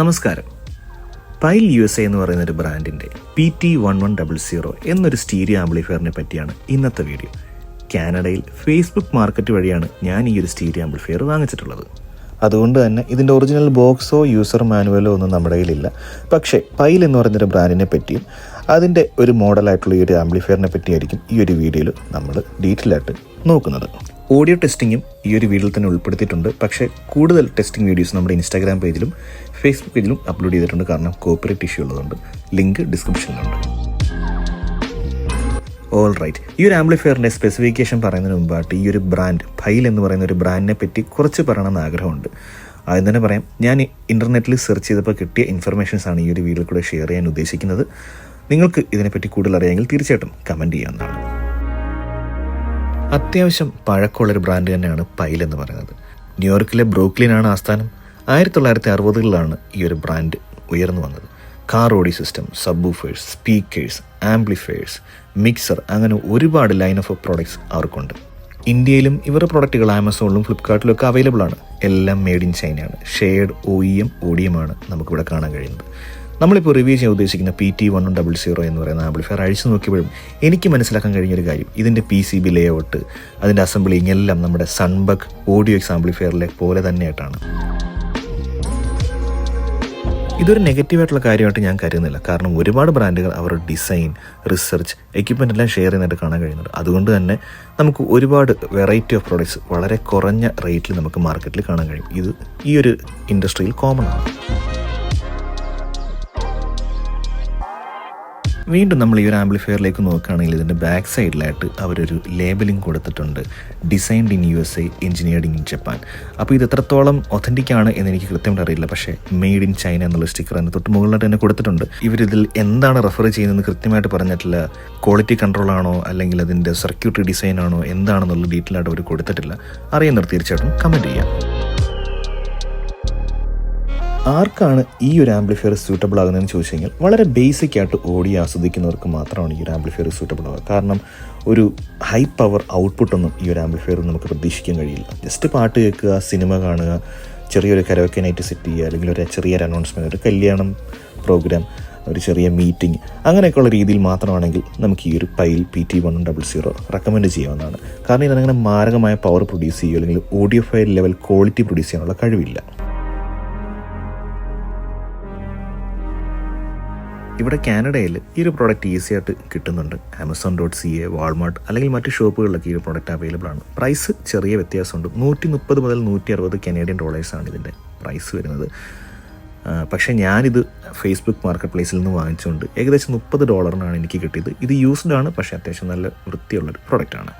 നമസ്കാരം. Pile U S A എന്ന് പറയുന്ന ഒരു ബ്രാൻഡിന്റെ P T one one double zero എന്നൊരു സ്റ്റീരിയോ ആംപ്ലിഫയറിനെ പറ്റിയാണ് ഇന്നത്തെ വീഡിയോ. കാനഡയിൽ ഫേസ്ബുക്ക് മാർക്കറ്റ് വഴിയാണ് ഞാൻ ഈ ഒരു സ്റ്റീരിയോ ആംപ്ലിഫയർ വാങ്ങിച്ചിട്ടുള്ളത്. അതുകൊണ്ട് തന്നെ ഇതിന്റെ ഒറിജിനൽ ബോക്സോ യൂസർ മാനുവലോ ഒന്നും നമ്മുടെ കയ്യിലില്ല. പക്ഷേ പൈൽ എന്ന് പറയുന്നൊരു ബ്രാൻഡിനെ പറ്റിയും അതിന്റെ ഒരു മോഡലായിട്ടുള്ള ഈ ഒരു ആംപ്ലിഫയറിനെ പറ്റിയായിരിക്കും ഈ ഒരു വീഡിയോയിൽ നമ്മൾ ഡീറ്റെയിൽ ആയിട്ട് നോക്കുന്നത്. ഓഡിയോ ടെസ്റ്റിങ്ങും ഈ ഒരു വീഡിയോയിൽ തന്നെ ഉൾപ്പെടുത്തിയിട്ടുണ്ട്. പക്ഷേ കൂടുതൽ ടെസ്റ്റിംഗ് വീഡിയോസ് നമ്മുടെ ഇൻസ്റ്റാഗ്രാം പേജിലും ഫേസ്ബുക്ക് പേജിലും അപ്ലോഡ് ചെയ്തിട്ടുണ്ട്. കാരണം കോപ്പറേറ്റ് ഇഷ്യൂ ഉള്ളതുകൊണ്ട്. ലിങ്ക് ഡിസ്ക്രിപ്ഷനിലുണ്ട് ഓൾ റൈറ്റ് ഈ ഒരു ആംപ്ലിഫയറിന്റെ സ്പെസിഫിക്കേഷൻ പറയുന്നതിന് മുമ്പായിട്ട് ഈ ഒരു ബ്രാൻഡ് ഫൈൽ എന്ന് പറയുന്ന ഒരു ബ്രാൻഡിനെ പറ്റി കുറച്ച് പറയണമെന്ന് ആഗ്രഹമുണ്ട്. ആദ്യം തന്നെ പറയാം ഞാൻ ഇന്റർനെറ്റിൽ സെർച്ച് ചെയ്തപ്പോൾ കിട്ടിയ ഇൻഫർമേഷൻസാണ് ഈ ഒരു വീഡിയോയിൽ കൂടെ ഷെയർ ചെയ്യാൻ ഉദ്ദേശിക്കുന്നത്. നിങ്ങൾക്ക് ഇതിനെപ്പറ്റി കൂടുതൽ അറിയാമെങ്കിൽ തീർച്ചയായിട്ടും കമന്റ് ചെയ്യാവുന്നതാണ്. അത്യാവശ്യം പഴക്കമുള്ളൊരു ബ്രാൻഡ് തന്നെയാണ് പൈൽ എന്ന് പറയുന്നത്. ന്യൂയോർക്കിലെ ബ്രൂക്ലിനാണ് ആസ്ഥാനം. ആയിരത്തി തൊള്ളായിരത്തി അറുപതുകളിലാണ് ഈ ഒരു ബ്രാൻഡ് ഉയർന്നു വന്നത്. Car audio system subwoofers speakers amplifiers mixer അങ്ങനെ ഒരുപാട് ലൈൻ ഓഫ് പ്രോഡക്ട്സ് അവർക്കുണ്ട്. ഇന്ത്യയിലും ഇവരുടെ പ്രോഡക്റ്റുകൾ ആമസോണിലും ഫ്ലിപ്കാർട്ടിലും ഒക്കെ അവൈലബിൾ ആണ്. എല്ലാം മെയ്ഡ് ഇൻ ചൈനയാണ് ഷെയർഡ് ഒ ഇ എം ഓഡിയമാണ് നമുക്കിവിടെ കാണാൻ കഴിയുന്നത്. നമ്മളിപ്പോൾ റിവ്യൂ ചെയ്യാൻ ഉദ്ദേശിക്കുന്ന P T one double zero എന്ന് പറയുന്ന ആംപ്ലിഫയർ അഴിച്ചു നോക്കിയപ്പോഴും എനിക്ക് മനസ്സിലാക്കാൻ കഴിഞ്ഞൊരു കാര്യം. ഇതിന്റെ പി സി ബി ലേഔട്ട് അതിന്റെ അസംബ്ലിങ് എല്ലാം നമ്മുടെ സൺബക്ക് ഓഡിയോ എക്സ് ആംപ്ലിഫയറിലെ പോലെ തന്നെയായിട്ടാണ്. ഇതൊരു നെഗറ്റീവായിട്ടുള്ള കാര്യമായിട്ട് ഞാൻ കരുതുന്നില്ല. കാരണം ഒരുപാട് ബ്രാൻഡുകൾ അവരുടെ ഡിസൈൻ റിസർച്ച് എക്യുപ്മെന്റ് എല്ലാം ഷെയർ ചെയ്യുന്നതായിട്ട് കാണാൻ കഴിയുന്നുണ്ട്. അതുകൊണ്ട് തന്നെ നമുക്ക് ഒരുപാട് വെറൈറ്റി ഓഫ് പ്രോഡക്റ്റ്സ് വളരെ കുറഞ്ഞ റേറ്റിൽ നമുക്ക് മാർക്കറ്റിൽ കാണാൻ കഴിയും. ഇത് ഈ ഒരു ഇൻഡസ്ട്രിയിൽ കോമൺ ആണ്. വീണ്ടും നമ്മൾ ഈ ഒരു ആംപ്ലിഫയറിലേക്ക് നോക്കുകയാണെങ്കിൽ ഇതിന്റെ ബാക്ക് സൈഡിലായിട്ട് അവരൊരു ലേബലിംഗ് കൊടുത്തിട്ടുണ്ട്. Designed in U S A engineered in Japan അപ്പോൾ ഇത് എത്രത്തോളം ഒത്തന്റിക് ആണ് എന്ന് എനിക്ക് കൃത്യമായിട്ട് അറിയില്ല. പക്ഷേ മെയ്ഡ് ഇൻ ചൈന എന്നുള്ള സ്റ്റിക്കർ അതിന് തൊട്ട് മുകളിലായിട്ട് തന്നെ കൊടുത്തിട്ടുണ്ട്. ഇവരിതിൽ എന്താണ് റെഫർ ചെയ്യുന്നതെന്ന് കൃത്യമായിട്ട് പറഞ്ഞിട്ടില്ല. ക്വാളിറ്റി കൺട്രോൾ ആണോ? അല്ലെങ്കിൽ അതിന്റെ സർക്യൂട്ടറി ഡിസൈൻ ആണോ? എന്താണെന്നുള്ള ഡീറ്റെയിൽ ആയിട്ട് അവർ കൊടുത്തിട്ടില്ല. അറിയുന്നവർ തീർച്ചയായിട്ടും കമന്റ് ചെയ്യാം. ആർക്കാണ് ഈ ഒരു ആംപ്ലിഫയർ സ്യൂട്ടബിൾ ആകുന്നതെന്ന് ചോദിച്ചു കഴിഞ്ഞാൽ വളരെ ബേസിക് ആയിട്ട് ഓഡിയോ ആസ്വദിക്കുന്നവർക്ക് മാത്രമാണ് ഈ ഒരു ആംപ്ലിഫയർ സ്യൂട്ടബിൾ ആവുക. കാരണം ഒരു ഹൈ പവർ ഔട്ട്പുട്ടൊന്നും ഈ ഒരു ആംപ്ലിഫയർ നമുക്ക് പ്രതീക്ഷിക്കാൻ കഴിയില്ല. ജസ്റ്റ് പാട്ട് കേൾക്കുക സിനിമ കാണുക ചെറിയൊരു കരോക്കെ നൈറ്റ് സെറ്റ് ചെയ്യുക അല്ലെങ്കിൽ ഒരു ചെറിയൊരു അനൗൺസ്മെന്റ് ഒരു കല്യാണം പ്രോഗ്രാം ഒരു ചെറിയ മീറ്റിംഗ് അങ്ങനെയൊക്കെയുള്ള രീതിയിൽ മാത്രമാണെങ്കിൽ നമുക്ക് ഈ ഒരു Pyle P T one double zero recommend ചെയ്യാവുന്നതാണ്. കാരണം ഇതിനങ്ങനെ മാരകമായ പവർ പ്രൊഡ്യൂസ് ചെയ്യുക അല്ലെങ്കിൽ audio file level quality produce ചെയ്യാനുള്ള കഴിവില്ല. ഇവിടെ കാനഡയിൽ ഈ ഒരു പ്രോഡക്റ്റ് ഈസി ആയിട്ട് കിട്ടുന്നുണ്ട്. Amazon dot C A Walmart അല്ലെങ്കിൽ മറ്റ് ഷോപ്പുകളിലൊക്കെ ഈ ഒരു പ്രോഡക്റ്റ് അവൈലബിൾ ആണ്. പ്രൈസ് ചെറിയ വ്യത്യാസമുണ്ട്. നൂറ്റി മുപ്പത് മുതൽ നൂറ്റി അറുപത് കനേഡിയൻ ഡോളേഴ്സാണ് ഇതിന്റെ പ്രൈസ് വരുന്നത്. പക്ഷേ ഞാനിത് ഫേസ്ബുക്ക് മാർക്കറ്റ് പ്ലേസിൽ നിന്ന് വാങ്ങിച്ചുകൊണ്ട് ഏകദേശം മുപ്പത് ഡോളറിനാണ് എനിക്ക് കിട്ടിയത്. ഇത് യൂസ്ഡ് ആണ് പക്ഷേ അത്യാവശ്യം നല്ല വൃത്തിയുള്ളൊരു പ്രോഡക്റ്റാണ്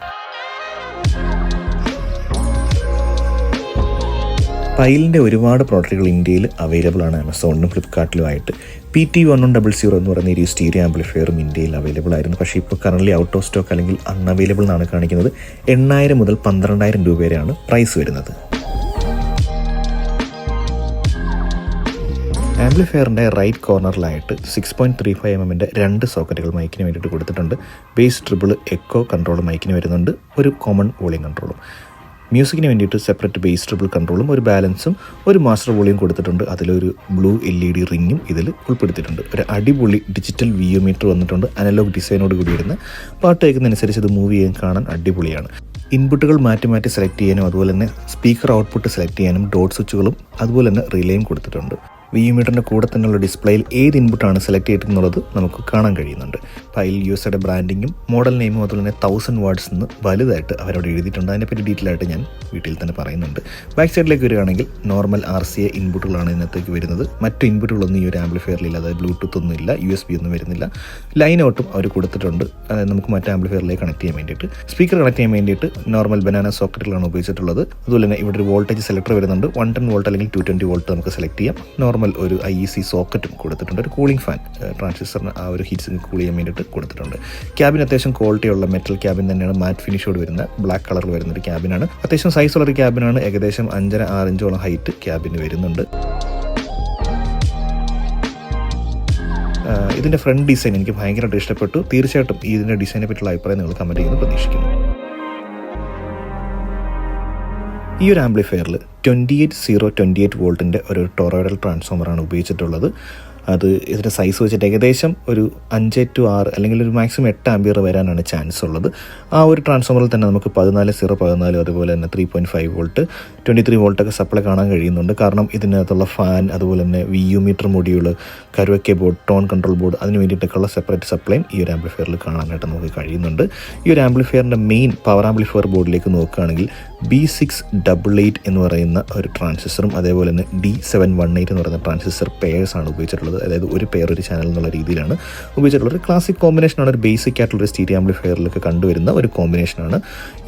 പൈലിന്റെ ഒരുപാട് പ്രോഡക്റ്റുകൾ ഇന്ത്യയിൽ അവൈലബിൾ ആണ്. ആമസോണിലും ഫ്ലിപ്കാർട്ടിലുമായിട്ട് P T one one double zero എന്ന് പറയുന്ന ഒരു സ്റ്റീരിയോ ആംപ്ലിഫയറും ഇന്ത്യയിൽ അവൈലബിൾ ആയിരുന്നു. പക്ഷേ ഇപ്പോൾ കറന്റ് ഔട്ട് ഓഫ് സ്റ്റോക്ക് അല്ലെങ്കിൽ അൺഅവൈലബിൾ എന്നാണ് കാണിക്കുന്നത്. എണ്ണായിരം മുതൽ പന്ത്രണ്ടായിരം രൂപ വരെയാണ് പ്രൈസ് വരുന്നത്. ആംപ്ലിഫയറിന്റെ right കോർണറിലായിട്ട് six point three five M എമ്മിന്റെ രണ്ട് സോക്കറ്റുകൾ മൈക്കിന് വേണ്ടിയിട്ട് കൊടുത്തിട്ടുണ്ട്. ബേസ് ട്രിപ്പിൾ എക്കോ കൺട്രോൾ മൈക്കിന് വരുന്നുണ്ട്. ഒരു കോമൺ വോളിയം കൺട്രോളും മ്യൂസിക്കിന് വേണ്ടിയിട്ട് സെപ്പറേറ്റ് ബേസ് ട്രിപ്പിൾ കൺട്രോളും ഒരു ബാലൻസും ഒരു മാസ്റ്റർ വോളിയും കൊടുത്തിട്ടുണ്ട്. അതിലൊരു ബ്ലൂ എൽ ഇ ഡി റിങ്ങും ഇതിൽ ഉൾപ്പെടുത്തിയിട്ടുണ്ട്. ഒരു അടിപൊളി ഡിജിറ്റൽ വിയോമീറ്റർ വന്നിട്ടുണ്ട്. അനലോഗ് ഡിസൈനോട് കൂടി വരുന്ന പാട്ട് കേൾക്കുന്നതനുസരിച്ച് ഇത് മൂവ് ചെയ്യാൻ കാണാൻ അടിപൊളിയാണ്. ഇൻപുട്ടുകൾ മാറ്റി മാറ്റി സെലക്ട് ചെയ്യാനും അതുപോലെ തന്നെ സ്പീക്കർ ഔട്ട്പുട്ട് സെലക്ട് ചെയ്യാനും ഡോട്ട് സ്വിച്ചുകളും അതുപോലെ തന്നെ റിലേയും കൊടുത്തിട്ടുണ്ട്. വി മീറ്ററിന്റെ കൂടെ തന്നെയുള്ള ഡിസ്പ്ലേയിൽ ഏത് ഇൻപുട്ടാണ് സെലക്ട് ചെയ്തിട്ടുള്ളത് നമുക്ക് കാണാൻ കഴിയുന്നുണ്ട്. ഫയൽ യൂസറുടെ ബ്രാൻഡിങ്ങും മോഡൽ നെയിമും അതുപോലെ തന്നെ തൗസൻഡ് വാർഡ്സ് എന്ന് വലുതായിട്ട് അവരോട് എഴുതിയിട്ടുണ്ട്. അതിനെപ്പറ്റി ഡീറ്റെയിൽ ആയിട്ട് ഞാൻ വീട്ടിൽ തന്നെ പറയുന്നുണ്ട്. ബാക്ക് സൈഡിലേക്ക് വരികയാണെങ്കിൽ നോർമൽ ആർ സി എ ഇൻപുട്ടുകളാണ് ഇതിനകത്തേക്ക് വരുന്നത്. മറ്റു ഇൻപുട്ടുകളൊന്നും ഈ ഒരു ആംപ്ലിഫയറിലില്ല അതായത് ബ്ലൂടൂത്ത് ഒന്നും ഇല്ല യു എസ് ബി ഒന്നും വരുന്നില്ല. ലൈൻ ഔട്ടും അവർ കൊടുത്തിട്ടുണ്ട്. അതായത് നമുക്ക് മറ്റു ആംപ്ലിഫയറിലേക്ക് കണക്ട് ചെയ്യാൻ വേണ്ടിയിട്ട്. സ്പീക്കർ കണക്ട് ചെയ്യാൻ വേണ്ടിയിട്ട് നോർമൽ ബനാന സോക്കറ്റുകളാണ് ഉപയോഗിച്ചിട്ടുള്ളത്. അതുപോലെ തന്നെ ഇവിടെ ഒരു വോൾട്ടേജ് സെലക്ടർ വരുന്നുണ്ട്. വൺ ടെൻ വോൾട്ട് അല്ലെങ്കിൽ ടു ട്വന്റി വോൾട്ട് നമുക്ക് സെലക്ട് ചെയ്യാം. നോർമൽ ഒരു ഐ ഇ സി സോക്കറ്റും കൊടുത്തിട്ടുണ്ട്. ഒരു കൂളിംഗ് ഫാൻ ട്രാൻസിസ്റ്ററിന് ആ ഒരു ഹീറ്റ്സിങ് കൂൾ ചെയ്യാൻ വേണ്ടിയിട്ട് കൊടുത്തിട്ടുണ്ട്. ക്യാബിൻ അത്യാവശ്യം ക്വാളിറ്റി ഉള്ള മെറ്റൽ ക്യാബിൻ തന്നെയാണ് മാറ്റ് ഫിനിഷോട് വരുന്ന ബ്ലാക്ക് കളറിൽ വരുന്ന ഒരു ക്യാബിനാണ് അത്യാവശ്യം ഉള്ള ഒരു ക്യാബിനാണ് ഏകദേശം അഞ്ചര ആറ് ഹൈറ്റ് ക്യാബിന് വരുന്നുണ്ട്. ഇതിന്റെ ഫ്രണ്ട് ഡിസൈൻ എനിക്ക് ഭയങ്കരമായിട്ട് ഇഷ്ടപ്പെട്ടു. തീർച്ചയായിട്ടും ഇതിന്റെ ഡിസൈനെ പറ്റിയുള്ള അഭിപ്രായം നിങ്ങൾ കമന്റ് ചെയ്യുന്നു പ്രതീക്ഷിക്കുന്നു. ഈ ഒരു ആംപ്ലിഫയറിൽ twenty eight zero twenty eight വോൾട്ടിന്റെ ഒരു ടൊറോയിഡൽ ട്രാൻസ്ഫോമറാണ് ഉപയോഗിച്ചിട്ടുള്ളത്. അത് ഇതിന്റെ സൈസ് വെച്ചിട്ട് ഏകദേശം ഒരു അഞ്ച് ടു ആറ് അല്ലെങ്കിൽ ഒരു മാക്സിമം എട്ട് ആംബിയർ വരാനാണ് ചാൻസ് ഉള്ളത്. ആ ഒരു ട്രാൻസ്ഫോമറിൽ തന്നെ നമുക്ക് പതിനാല് സീറോ പതിനാല് അതുപോലെ തന്നെ three point five volt twenty three വോൾട്ടൊക്കെ supply കാണാൻ കഴിയുന്നുണ്ട്. കാരണം ഇതിനകത്തുള്ള ഫാൻ അതുപോലെ തന്നെ വി യു മീറ്റർ മൊഡ്യൂൾ കരുവക്കെ ബോർഡ് ടോൺ കൺട്രോൾ ബോർഡ് അതിന് വേണ്ടിയിട്ടൊക്കെയുള്ള സെപ്പറേറ്റ് സപ്ലൈയും ഈ ഒരു ആംപ്ലിഫയറിൽ കാണാനായിട്ട് നമുക്ക് കഴിയുന്നുണ്ട്. ഈ ഒരു ആംപ്ലിഫയറിന്റെ മെയിൻ പവർ ആംപ്ലിഫയർ ബോർഡിലേക്ക് നോക്കുകയാണെങ്കിൽ ബി സിക്സ് ഡബിൾ എയ്റ്റ് എന്ന് പറയുന്ന ഒരു ട്രാൻസിസ്റ്ററും അതേപോലെ തന്നെ ഡി സെവൻ വൺ എയ്റ്റ് എന്ന് പറയുന്ന ട്രാൻസിസ്റ്റർ പേഴ്സാണ് ഉപയോഗിച്ചിട്ടുള്ളത്. അതായത് ഒരു പെയർ ഒരു ചാനൽ എന്നുള്ള രീതിയിലാണ് ഉപയോഗിച്ചിട്ടുള്ളത്. ഒരു ക്ലാസിക് കോമ്പിനേഷനാണ് ഒരു ബേസിക് ആയിട്ടുള്ള ഒരു സ്റ്റീരിയോ ആംപ്ലിഫയറിലൊക്കെ കണ്ടുവരുന്ന ഒരു കോമ്പിനേഷനാണ്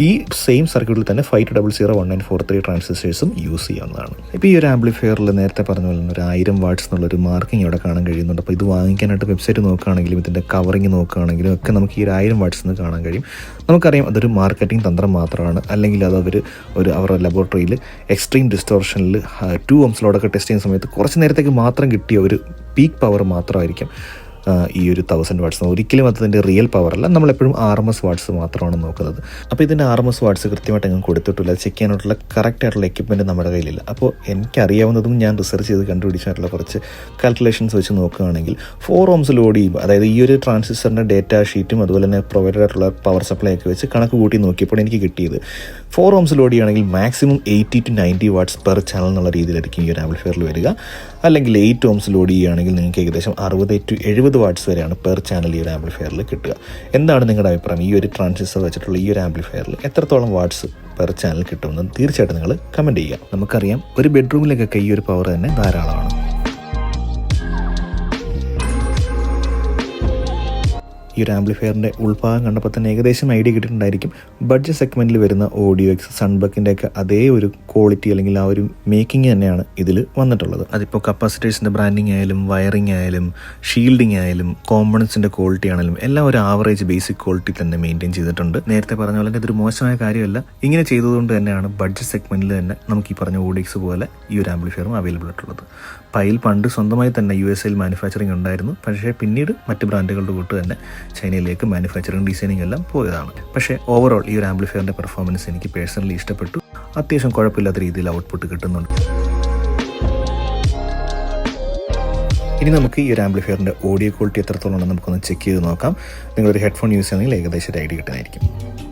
ഈ സെയിം സർക്യൂട്ടിൽ തന്നെ five double zero one nine four three ട്രാൻസിസ്റ്റേഴ്സും use ചെയ്യാവുന്നതാണ്. ഇപ്പോൾ ഈ ഒരു ആംപ്ലിഫയറിൽ നേരത്തെ പറഞ്ഞ പോലെ ഒരു ആയിരം വാട്ട്സ് എന്നുള്ളൊരു മാർക്കിംഗ് ഇവിടെ കാണാൻ കഴിയുന്നുണ്ട്. അപ്പോൾ ഇത് വാങ്ങിക്കാനായിട്ട് വെബ്സൈറ്റ് നോക്കുകയാണെങ്കിലും ഇതിന്റെ കവറിങ് നോക്കുകയാണെങ്കിലും ഒക്കെ നമുക്ക് ഈ ഒരു ആയിരം വാട്ട്സ് എന്ന് കാണാൻ കഴിയും. നമുക്കറിയാം അതൊരു മാർക്കറ്റിംഗ് തന്ത്രം മാത്രമാണ്. അല്ലെങ്കിൽ അത് അവർ ഒരു അവരുടെ ലബോറട്ടറിയിൽ എക്സ്ട്രീം ഡിസ്റ്റോർഷനിൽ ടു ഓംസിലോടൊക്കെ ടെസ്റ്റ് ചെയ്യുന്ന സമയത്ത് കുറച്ച് നേരത്തേക്ക് മാത്രം കിട്ടിയ ഒരു പീക്ക് പവർ മാത്രമായിരിക്കും ഈ ഒരു തൗസൻഡ് വാട്സ് ഒരിക്കലും അതിന്റെ റിയൽ പവർ അല്ല. നമ്മളെപ്പോഴും ആർ എം എസ് വാട്സ് മാത്രമാണ് നോക്കുന്നത്. അപ്പോൾ ഇതിന്റെ ആർ എം എസ് വാട്സ് കൃത്യമായിട്ട് അങ്ങ് കൊടുത്തിട്ടില്ല. ചെക്ക് ചെയ്യാനായിട്ടുള്ള കറക്റ്റ് ആയിട്ടുള്ള എക്യുപ്മെന്റ് നമ്മുടെ കയ്യിലില്ല. അപ്പോൾ എനിക്കറിയാവുന്നതും ഞാൻ റിസർച്ച് ചെയ്ത് കണ്ടുപിടിച്ചിട്ടുള്ള കുറച്ച് കാൽക്കുലേഷൻസ് വെച്ച് നോക്കുകയാണെങ്കിൽ ഫോർ ഓംസ് ലോഡ് ചെയ്യുമ്പോൾ അതായത് ഈ ഒരു ട്രാൻസിസ്റ്ററിന്റെ ഡേറ്റ ഷീറ്റും അതുപോലെ തന്നെ പ്രൊവൈഡഡ് ആയിട്ടുള്ള പവർ സപ്ലൈ ഒക്കെ വെച്ച് കണക്ക് കൂട്ടി നോക്കിയപ്പോൾ എനിക്ക് കിട്ടിയത്. ഫോർ ഓംസ് ലോഡ് ചെയ്യുകയാണെങ്കിൽ maximum eighty to ninety watts per channel എന്നുള്ള രീതിയിലായിരിക്കും ഈ ഒരു ആംപ്ലിഫയറിൽ വരിക. അല്ലെങ്കിൽ എയ്റ്റ് ഓംസ് ലോഡ് ചെയ്യുകയാണെങ്കിൽ നിങ്ങൾക്ക് ഏകദേശം അറുപത് ടു എഴുപത് വാട്ട്സ് വരെയാണ് പെർ ചാനൽ ഈ ഒരു ആംപ്ലിഫയറിൽ കിട്ടുക. എന്താണ് നിങ്ങളുടെ അഭിപ്രായം? ഈ ഒരു ട്രാൻസിസ്റ്റർ വെച്ചിട്ടുള്ള ഈ ഒരു ആംപ്ലിഫയറിൽ എത്രത്തോളം വാട്ട്സ് പെർ ചാനൽ കിട്ടുമെന്ന് തീർച്ചയായിട്ടും നിങ്ങൾ കമന്റ് ചെയ്യുക. നമുക്കറിയാം ഒരു ബെഡ്റൂമിലേക്കൊക്കെ ഈ ഒരു പവർ തന്നെ ധാരാളമാണ്. ഈ ഒരു ആംപ്ലിഫയറിന്റെ ഉൾഭാഗം കണ്ടപ്പോൾ തന്നെ ഏകദേശം ഐഡിയ കിട്ടിയിട്ടുണ്ടായിരിക്കും. ബഡ്ജറ്റ് സെഗ്മെന്റിൽ വരുന്ന ഓഡിയോ എക്സ് സൺബക്കിന്റെ ഒക്കെ അതേ ഒരു ക്വാളിറ്റി അല്ലെങ്കിൽ ആ ഒരു മേക്കിംഗ് തന്നെയാണ് ഇതിൽ വന്നിട്ടുള്ളത്. അതിപ്പോൾ കപ്പാസിറ്റേഴ്സിന്റെ ബ്രാൻഡിങ് ആയാലും വയറിംഗ് ആയാലും ഷീൽഡിംഗ് ആയാലും കോമ്പണൻസിന്റെ ക്വാളിറ്റി ആണെങ്കിലും എല്ലാം ഒരു ആവറേജ് ബേസിക് ക്വാളിറ്റി തന്നെ മെയിന്റെയിൻ ചെയ്തിട്ടുണ്ട്. നേരത്തെ പറഞ്ഞ പോലെ ഇതൊരു മോശമായ കാര്യമല്ല. ഇങ്ങനെ ചെയ്തതുകൊണ്ട് തന്നെയാണ് ബഡ്ജറ്റ് സെഗ്മെന്റിൽ തന്നെ നമുക്ക് ഈ പറഞ്ഞ ഓഡിക്സ് പോലെ ഈ ഒരു ആംപ്ലിഫയറും അവൈലബിൾ ആയിട്ടുള്ളത്. പൈൽ പണ്ട് സ്വന്തമായി തന്നെ യു എസ് എയിൽ മാനുഫാക്ചറിങ് ഉണ്ടായിരുന്നു. പക്ഷേ പിന്നീട് മറ്റ് ബ്രാൻഡുകളുടെ കൂട്ട് തന്നെ ചൈനയിലേക്ക് മാനുഫാക്ചറിങ് ഡിസൈനിങ് എല്ലാം പോയതാണ്. പക്ഷേ ഓവറോൾ ഈ ഒരു ആംപ്ലിഫയറിന്റെ പെർഫോമൻസ് എനിക്ക് പേഴ്സണലി ഇഷ്ടപ്പെട്ടു. അത്യാവശ്യം കുഴപ്പമില്ലാത്ത രീതിയിൽ ഔട്ട്പുട്ട് കിട്ടുന്നുണ്ട്. ഇനി നമുക്ക് ഈ ഒരു ആംപ്ലിഫയറിന്റെ ഓഡിയോ ക്വാളിറ്റി എത്രത്തോളം ഉണ്ടെന്ന് നമുക്കൊന്ന് ചെക്ക് ചെയ്ത് നോക്കാം. നിങ്ങളൊരു ഹെഡ്ഫോൺ യൂസ് ചെയ്യുന്നെങ്കിൽ ഏകദേശം ഒരു ഐഡിയ കിട്ടുന്നതായിരിക്കും.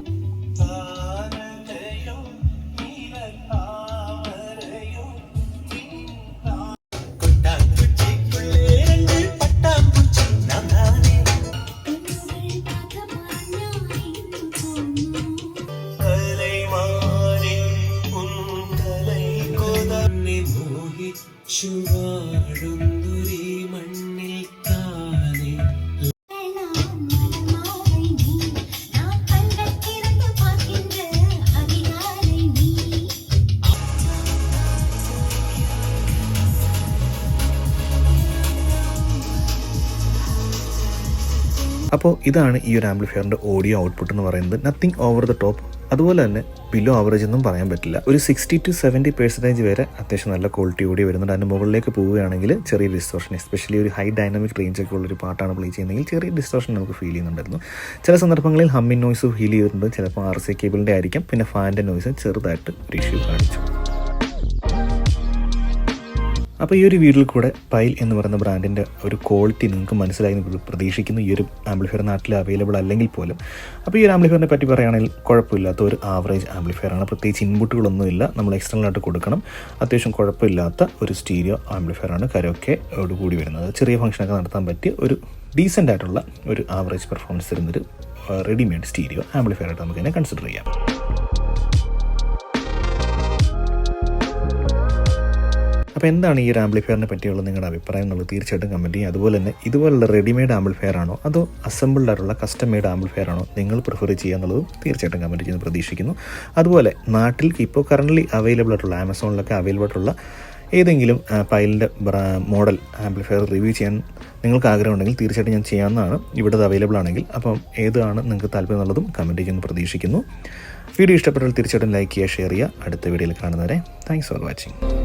അപ്പോൾ ഇതാണ് ഈ ഒരു ആംപ്ലിഫയറിന്റെ ഓഡിയോ ഔട്ട്പുട്ട് എന്ന് പറയുന്നത്. നത്തിങ് ഓവർ ദ ടോപ്പ് അതുപോലെ തന്നെ ബിലോ ആവറേജ് ഒന്നും പറയാൻ പറ്റില്ല. ഒരു സിക്സ്റ്റി ടു സെവന്റി പെർസെന്റേജ് വരെ അത്യാവശ്യം നല്ല ക്വാളിറ്റി കൂടി വരുന്നുണ്ട്. അതിന്റെ മുകളിലേക്ക് പോവുകയാണെങ്കിൽ ചെറിയ ഡിസ്റ്റോർഷൻ എസ്പെഷ്യലി ഒരു ഹൈ ഡൈനാമിക് റേഞ്ച് ഒക്കെ ഉള്ളൊരു പാട്ടാണ് പ്ലേ ചെയ്യുന്നതെങ്കിൽ ചെറിയ ഡിസ്റ്റോർഷൻ നമുക്ക് ഫീൽ ചെയ്യുന്നുണ്ടായിരുന്നു. ചില സന്ദർഭങ്ങളിൽ ഹമ്മിൻ നോയ്സ് ഫീൽ ചെയ്തിട്ടുണ്ട് ചിലപ്പോൾ ആർ സി കേബിളിന്റെ ആയിരിക്കും. പിന്നെ ഫാന്റെ നോയ്സ് ചെറുതായിട്ട് ഒരു ഇഷ്യൂ കാണിച്ചു. അപ്പോൾ ഈ ഒരു വീഡിയോയിൽ കൂടെ പൈൽ എന്ന് പറയുന്ന ബ്രാൻഡിന്റെ ഒരു ക്വാളിറ്റി നിങ്ങൾക്ക് മനസ്സിലായി പ്രതീക്ഷിക്കുന്നു. ഈ ഒരു ആംപ്ലിഫയർ നാട്ടിൽ അവൈലബിൾ അല്ലെങ്കിൽ പോലും. അപ്പോൾ ഈ ഒരു ആംപ്ലിഫയറിനെ പറ്റി പറയുകയാണെങ്കിൽ കുഴപ്പമില്ലാത്ത ഒരു ആവറേജ് ആംപ്ലിഫയർ ആണ്. പ്രത്യേകിച്ച് ഇൻപുട്ടുകളൊന്നുമില്ല നമ്മൾ ആയിട്ട് കൊടുക്കണം. അത്യാവശ്യം കുഴപ്പമില്ലാത്ത ഒരു സ്റ്റീരിയോ ആംപ്ലിഫയർ ആണ് കരോക്കെ കൂടി വരുന്നത്. ചെറിയ ഫംഗ്ഷനൊക്കെ നടത്താൻ പറ്റിയ ഒരു ഡീസന്റ് ആയിട്ടുള്ള ഒരു ആവറേജ് പെർഫോമൻസ് തരുന്നൊരു റെഡിമെയ്ഡ് സ്റ്റീരിയോ ആംപ്ലിഫയർ ആയിട്ട് നമുക്ക് തന്നെ കൺസിഡർ ചെയ്യാം. അപ്പോൾ എന്താണ് ഈ ഒരു ആംപ്ലിഫയറിനെ പറ്റിയുള്ള നിങ്ങളുടെ അഭിപ്രായം? എന്നുള്ളത് തീർച്ചയായിട്ടും കമന്റ് ചെയ്യാം അതുപോലെ തന്നെ ഇതുപോലുള്ള റെഡിമെയ്ഡ് ആംപ്ലിഫയർ ആണോ? അതോ അസംബിൾഡ് ആയിട്ടുള്ള കസ്റ്റം മെയ്ഡ് ആംപ്ലിഫയർ ആണോ? നിങ്ങൾ പ്രിഫർ ചെയ്യുക എന്നുള്ളതും തീർച്ചയായിട്ടും കമന്റ് ചെയ്യുന്നു പ്രതീക്ഷിക്കുന്നു. അതുപോലെ നാട്ടിൽ ഇപ്പോൾ കറന്റ് അവൈലബിൾ ആയിട്ടുള്ള ആമസോണിലൊക്കെ അവൈലബിൾ ആയിട്ടുള്ള ഏതെങ്കിലും പൈലിന്റെ മോഡൽ ആംപ്ലിഫയർ റിവ്യൂ ചെയ്യാൻ നിങ്ങൾക്ക് ആഗ്രഹമുണ്ടെങ്കിൽ തീർച്ചയായിട്ടും ഞാൻ ചെയ്യാവുന്നതാണ്. ഇവിടെ അവൈലബിൾ ആണെങ്കിൽ അപ്പം ഏതാണ് നിങ്ങൾക്ക് താല്പര്യം എന്നുള്ളതും കമന്റ് ചെയ്യുന്നു പ്രതീക്ഷിക്കുന്നു. വീഡിയോ ഇഷ്ടപ്പെട്ടാൽ തീർച്ചയായിട്ടും ലൈക്ക് ചെയ്യുക ഷെയർ ചെയ്യുക. അടുത്ത വീഡിയോയിൽ കാണുന്നവരെ താങ്ക്സ് ഫോർ വാച്ചിങ്